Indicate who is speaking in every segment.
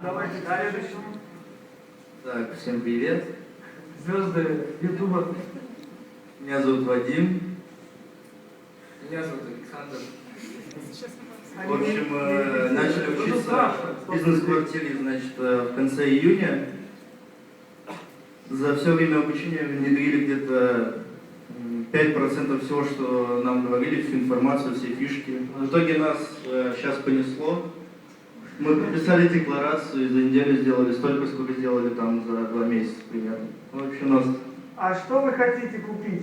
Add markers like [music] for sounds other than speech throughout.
Speaker 1: Давайте к следующему.
Speaker 2: Так, всем привет.
Speaker 1: Звезды Ютуба.
Speaker 2: Меня зовут Вадим.
Speaker 3: Меня зовут Александр.
Speaker 2: В общем, э, начали учиться в бизнес-квартире, значит, э, в конце июня. За все время обучения внедрили где-то м, 5% всего, что нам говорили, всю информацию, все фишки. В итоге нас сейчас понесло. Мы подписали декларацию и за неделю сделали столько, сколько сделали там за два месяца примерно. В общем, нас
Speaker 1: А что вы хотите купить?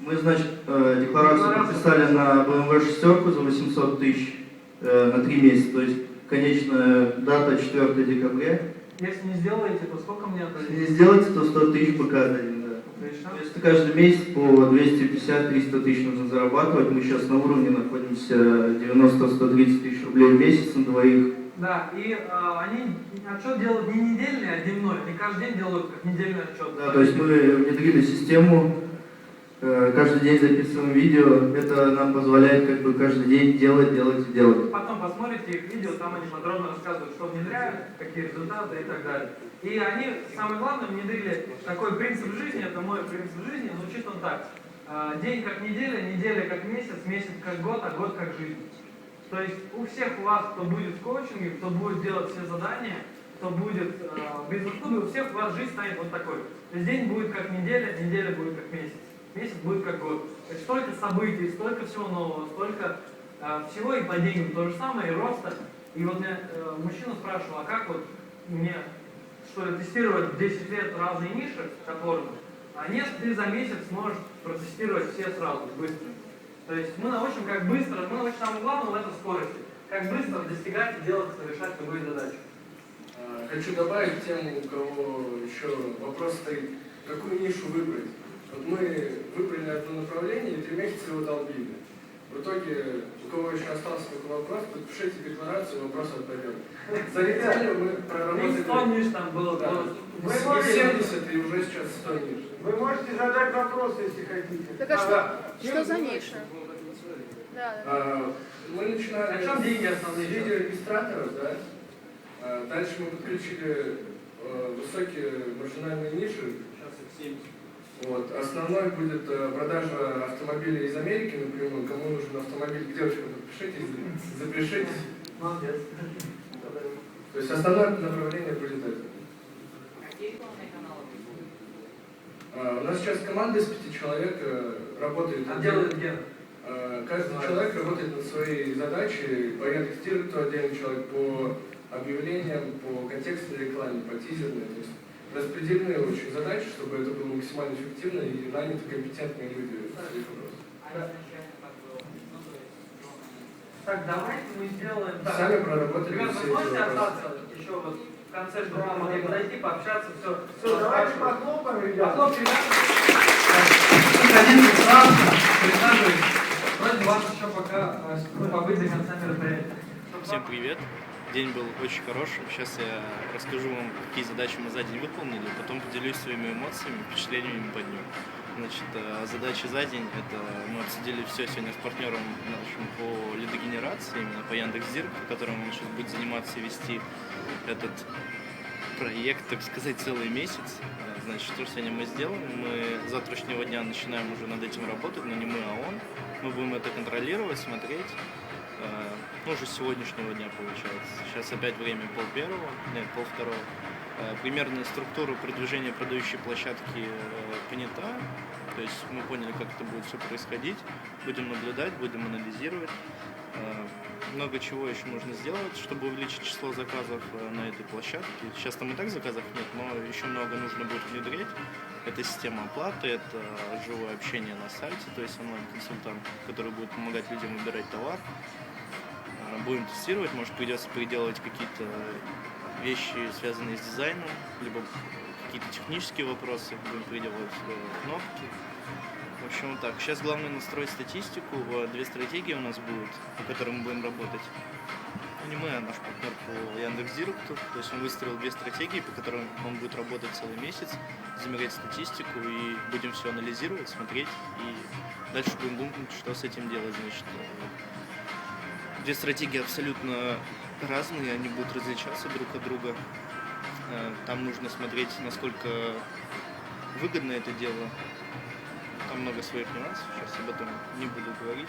Speaker 2: Мы, значит, э, декларацию
Speaker 1: Декларацию.
Speaker 2: подписали на BMW шестерку за 800 тысяч э, на три месяца. То есть конечная дата 4 декабря.
Speaker 1: Если не сделаете, то сколько мне
Speaker 2: Если
Speaker 1: отдадите?
Speaker 2: не сделать, то 100 тысяч пока дадим, да.
Speaker 1: Отлично.
Speaker 2: То есть каждый месяц по 250-300 тысяч нужно зарабатывать. Мы сейчас на уровне находимся 90-130 тысяч рублей в месяц на двоих.
Speaker 1: Да, и а, они отчет делают не недельный, а дневной. Они каждый день делают как недельный отчет.
Speaker 2: Да, то есть мы внедрили систему, э, каждый день записываем видео. Это нам позволяет как бы каждый день делать, делать и делать.
Speaker 1: Потом посмотрите их видео, там они подробно рассказывают, что внедряют, какие результаты и так далее. И они, самое главное, внедрили такой принцип жизни, это мой принцип жизни, звучит он так. А, День как неделя, неделя как месяц, месяц как год, а год как жизнь. То есть у всех вас, кто будет в коучинге, кто будет делать все задания, кто будет э, в бизнес-клубе, у всех у вас жизнь станет вот такой. То есть день будет как неделя, неделя будет как месяц, месяц будет как год. То есть столько событий, столько всего нового, столько э, всего и по то же самое, и роста. И вот меня э, мужчина спрашивал, а как вот мне, что ли, тестировать в 10 лет разные ниши топорно? А нет, ты за месяц сможешь протестировать все сразу, быстро. То есть мы научим, как быстро, мы научим самое главное это скорости. Как быстро достигать и делать, совершать любые задачи.
Speaker 3: А, Хочу добавить тем, у кого еще вопрос стоит, какую нишу выбрать. Вот мы выбрали одно направление и три месяца его долбили. В итоге, у кого еще остался такой вопрос, подпишите декларацию, вопрос отпадет. За неделю мы
Speaker 1: И 100
Speaker 3: проработали
Speaker 1: ниш там было.
Speaker 3: Да.
Speaker 1: Мы
Speaker 3: можете
Speaker 1: можем-
Speaker 3: 70 и уже сейчас 100 ниш.
Speaker 4: Вы можете задать вопрос, если хотите.
Speaker 5: Так а что,
Speaker 3: да.
Speaker 5: что за ниша? Да, да.
Speaker 3: А, Мы начинали
Speaker 1: чем деньги
Speaker 3: с видеорегистраторов, да. А, Дальше мы подключили э, высокие маржинальные ниши.
Speaker 1: Сейчас их 70.
Speaker 3: Вот. Основной будет э, продажа автомобилей из Америки напрямую. Кому нужен автомобиль, девушка, подпишитесь, запишитесь.
Speaker 1: Молодец.
Speaker 3: То есть основное направление будет это. А, У нас сейчас команда из пяти человек э, работает.
Speaker 1: А делает Ген.
Speaker 3: Э, Каждый человек работает над своей задачей, по редактированию отдельный человек, по объявлениям, по контекстной рекламе, по тизерной. То есть распределены очень задачи, чтобы это было максимально эффективно и наняты компетентные люди. в своих вопросах.
Speaker 1: Так, давайте мы сделаем так.
Speaker 3: Сами проработали
Speaker 1: Ребята,
Speaker 3: все
Speaker 1: вы можете остаться еще вот в конце, чтобы мы могли подойти, пообщаться, все.
Speaker 4: Все, давайте похлопаем, ребята.
Speaker 1: Садитесь сразу, присаживайтесь. Просьба вас еще пока э, ну, побыть до конца мероприятия.
Speaker 6: Всем привет! День был очень хорошим. Сейчас я расскажу вам, какие задачи мы за день выполнили, потом поделюсь своими эмоциями, впечатлениями по дню. Значит, э, задачи за день – это мы обсудили все сегодня с партнером нашим по лидогенерации, именно по Яндекс.Зирк, которому он сейчас будет заниматься и вести этот проект, так сказать, целый месяц. Э, Значит, что сегодня мы сделаем? Мы с завтрашнего дня начинаем уже над этим работать, но не мы, а он. Мы будем это контролировать, смотреть. Э, Ну, уже с сегодняшнего дня получается. Сейчас опять время пол первого, нет, пол второго. Э, Примерная структура продвижения продающей площадки э, понята. То есть мы поняли, как это будет все происходить. Будем наблюдать, будем анализировать. Э, Много чего еще нужно сделать, чтобы увеличить число заказов э, на этой площадке. Сейчас там и так заказов нет, но еще много нужно будет внедрять. Это система оплаты, это живое общение на сайте, то есть онлайн-консультант, который будет помогать людям выбирать товар. Э, Будем тестировать, может придется переделывать какие-то вещи, связанные с дизайном, либо какие-то технические вопросы, будем переделывать кнопки. Общем, вот так. Сейчас главное настроить статистику. Две стратегии у нас будут, по которым мы будем работать. Не мы, а наш партнер по Яндекс.Директу. То есть он выстроил две стратегии, по которым он будет работать целый месяц, замерять статистику и будем все анализировать, смотреть. И дальше будем думать, что с этим делать. Значит, две стратегии абсолютно разные, они будут различаться друг от друга. Э, Там нужно смотреть, насколько выгодно это дело. Много своих нюансов, сейчас об этом не буду говорить.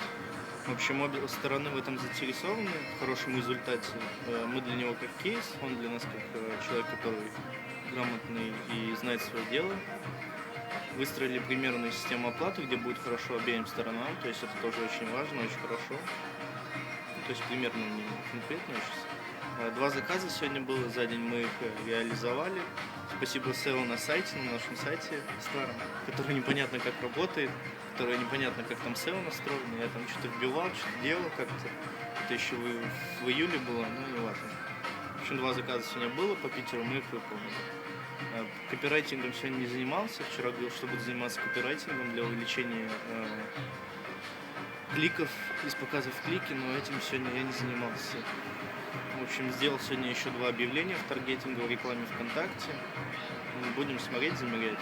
Speaker 6: В общем, обе стороны в этом заинтересованы, в хорошем результате. Э, Мы для него как кейс, он для нас как э, человек, который грамотный и знает свое дело. Выстроили примерную систему оплаты, где будет хорошо обеим сторонам, то есть это тоже очень важно, очень хорошо. То есть примерно не конкретно сейчас. Э, Два заказа сегодня было за день, мы их э, реализовали. Спасибо SEO на сайте, на нашем сайте старом, который непонятно как работает, который непонятно как там SEO настроено. Я там что-то вбивал, что-то делал как-то. Это еще в, в июле было, но не важно. В общем, два заказа сегодня было по Питеру, мы их выполнили. Э, Копирайтингом сегодня не занимался. Вчера говорил, что буду заниматься копирайтингом для увеличения кликов из показов клики, но этим сегодня я не занимался. Общем, сделал сегодня еще два объявления в таргетинговой рекламе ВКонтакте. Будем смотреть, замерять.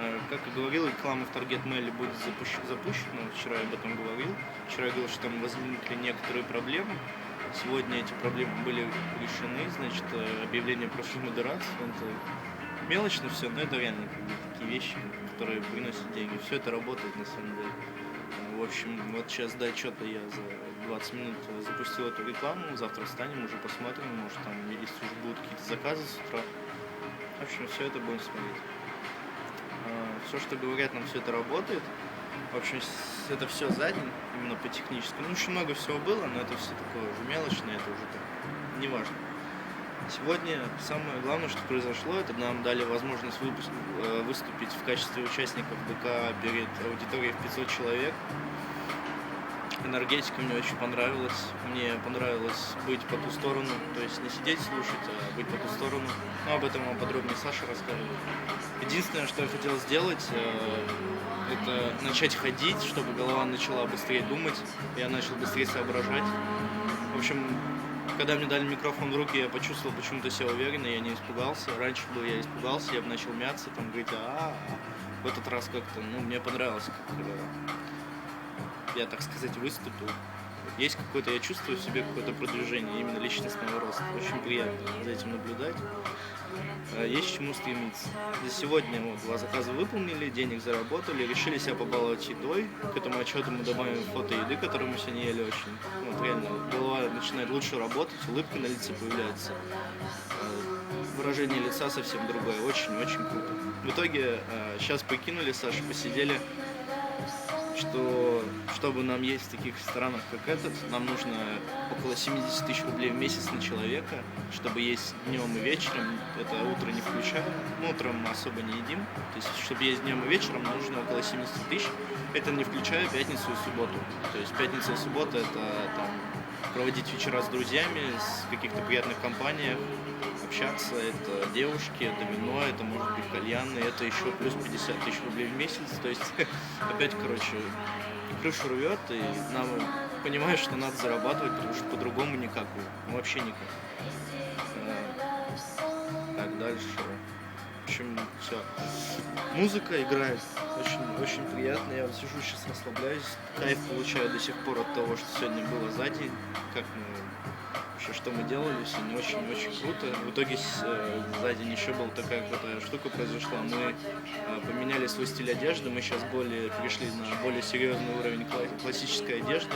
Speaker 6: Э, Как и говорил, реклама в Target Mail будет запущ- запущена. Вчера я об этом говорил. Вчера я говорил, что там возникли некоторые проблемы. Сегодня эти проблемы были решены. Значит, э, объявление прошлой модерации. Это мелочно все, но это реально как бы такие вещи, которые приносят деньги. Все это работает на самом деле. В общем, вот сейчас до отчета я за 20 минут запустил эту рекламу. Завтра встанем, уже посмотрим, может там если уже будут какие-то заказы с утра. В общем, все это будем смотреть. Все, что говорят, нам все это работает. В общем, это все за день, именно по техническому. Ну, очень много всего было, но это все такое уже мелочное, это уже так, не важно. Сегодня самое главное, что произошло, это нам дали возможность выпуск- э, выступить в качестве участников ДК перед аудиторией в 500 человек. Энергетика мне очень понравилась. Мне понравилось быть по ту сторону, то есть не сидеть слушать, а быть по ту сторону. Но об этом вам подробнее Саша расскажет. Единственное, что я хотел сделать, э, это начать ходить, чтобы голова начала быстрее думать, я начал быстрее соображать. В общем, когда мне дали микрофон в руки, я почувствовал почему-то себя уверенно, я не испугался. Раньше бы я испугался, я бы начал мяться, там говорить, а в этот раз как-то, ну, мне понравилось, как я, так сказать, выступил. Есть какое-то, я чувствую в себе какое-то продвижение, именно личностного роста. Очень приятно за этим наблюдать. Э, Есть к чему стремиться. За сегодня вот, два заказа выполнили, денег заработали, решили себя побаловать едой. К этому отчету мы добавим фото еды, которую мы сегодня ели очень. Вот реально, голова начинает лучше работать, улыбка на лице появляется. Э, Выражение лица совсем другое, очень-очень круто. В итоге сейчас покинули, Саша, посидели, что чтобы нам есть в таких странах, как этот, нам нужно около 70 тысяч рублей в месяц на человека, чтобы есть днем и вечером, это утро не включая, ну, утром мы особо не едим, то есть, чтобы есть днем и вечером, нужно около 70 тысяч, это не включая пятницу и субботу, то есть пятница и суббота это там проводить вечера с друзьями, с каких-то приятных компаниях, общаться, это девушки, это вино, это может быть кальяны, это еще плюс 50 тысяч рублей в месяц, то есть [laughs] опять, короче, крышу рвет, и нам понимаешь, что надо зарабатывать, потому что по-другому никак, ну, вообще никак. Так, дальше. В общем, все. Музыка играет. Очень, очень приятно. Я вот сижу сейчас расслабляюсь. Кайф получаю до сих пор от того, что сегодня было за день. Как мы вообще, что мы делали сегодня. Очень-очень круто. В итоге э, за день еще была такая крутая штука произошла. Мы э, поменяли свой стиль одежды. Мы сейчас более пришли на более серьезный уровень кла- классической одежды.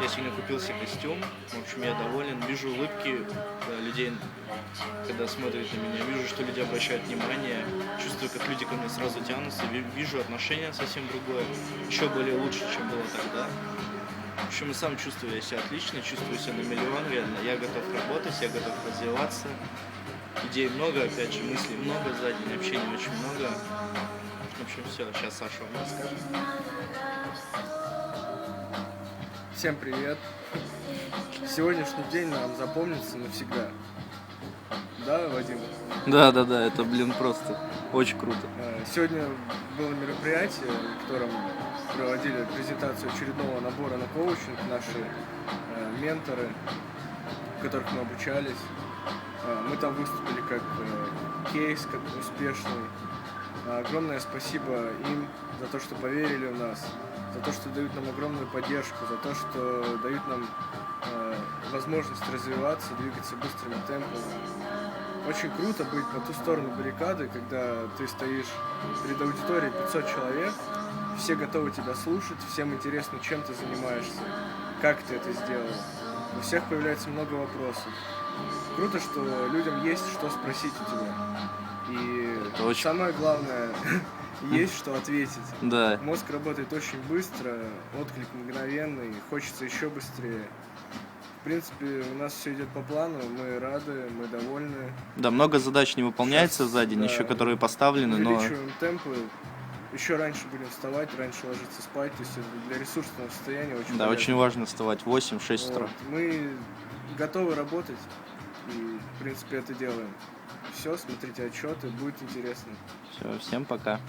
Speaker 6: Я сегодня купил себе костюм. В общем, я доволен. Вижу улыбки э, людей, когда смотрят на меня. Вижу, что люди обращают внимание. Чувствую, как люди ко мне сразу тянутся. Ви- Вижу отношение совсем другое. Еще более лучше, чем было тогда. В общем, и сам чувствую я себя отлично, чувствую себя на миллион, реально. Я готов работать, я готов развиваться. Идей много, опять же, мыслей много за день, общения очень много. В общем, все, сейчас Саша вам расскажет.
Speaker 3: Всем привет. Сегодняшний день нам запомнится навсегда. Да, Вадим?
Speaker 6: Да, да, да, это, блин, просто очень круто.
Speaker 3: Э, Сегодня было мероприятие, в котором проводили презентацию очередного набора на коучинг. Наши э, менторы, у которых мы обучались. Э, Мы там выступили как э, кейс, как успешный. Э, Огромное спасибо им за то, что поверили в нас, за то, что дают нам огромную поддержку, за то, что дают нам э, возможность развиваться, двигаться быстрыми темпами. Очень круто быть по ту сторону баррикады, когда ты стоишь перед аудиторией 500 человек, все готовы тебя слушать, всем интересно, чем ты занимаешься, как ты это сделал. У всех появляется много вопросов. Круто, что людям есть что спросить у тебя. И
Speaker 6: Это очень-
Speaker 3: самое главное, [laughs] есть что ответить.
Speaker 6: Да.
Speaker 3: Мозг работает очень быстро, отклик мгновенный, хочется еще быстрее. В принципе, у нас все идет по плану, мы рады, мы довольны.
Speaker 6: Да, много задач не выполняется
Speaker 3: Щас,
Speaker 6: за день,
Speaker 3: да,
Speaker 6: еще которые поставлены, но
Speaker 3: Увеличиваем темпы, еще раньше будем вставать, раньше ложиться спать, то есть это для ресурсного состояния очень
Speaker 6: да,
Speaker 3: полезно.
Speaker 6: очень важно вставать в 8-6 утра.
Speaker 3: Вот. Мы готовы работать и, в принципе, это делаем. Все, смотрите отчеты, будет интересно.
Speaker 6: Все, всем пока.